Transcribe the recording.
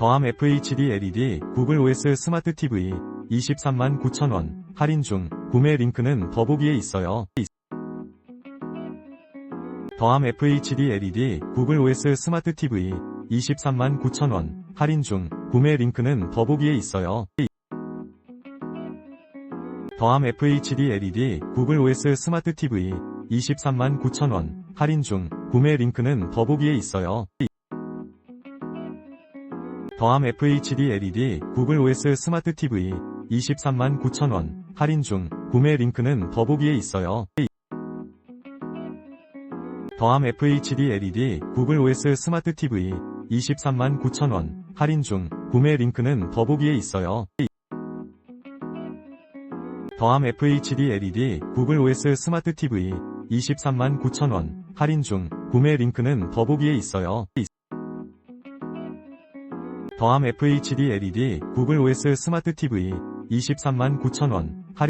더함 FHD LED 구글 OS 스마트 TV 23만 9천원 할인 중 구매 링크는 더보기에 있어요. 더함 FHD LED 구글 OS 스마트 TV 23만 9천원 할인 중 구매 링크는 더보기에 있어요. 더함 FHD LED 구글 OS 스마트 TV 23만 9천원 할인 중 구매 링크는 더보기에 있어요. 더함 FHD LED 구글 OS 스마트 TV 23만 9천원 할인 중 구매 링크는 더보기에 있어요. 더함 FHD LED 구글 OS 스마트 TV 23만 9천원 할인 중 구매 링크는 더보기에 있어요. 더함 FHD LED 구글 OS 스마트 TV 23만 9천원 할인 중 구매 링크는 더보기에 있어요. 더함 FHD LED 구글 OS 스마트 TV 23만 9천원. 할인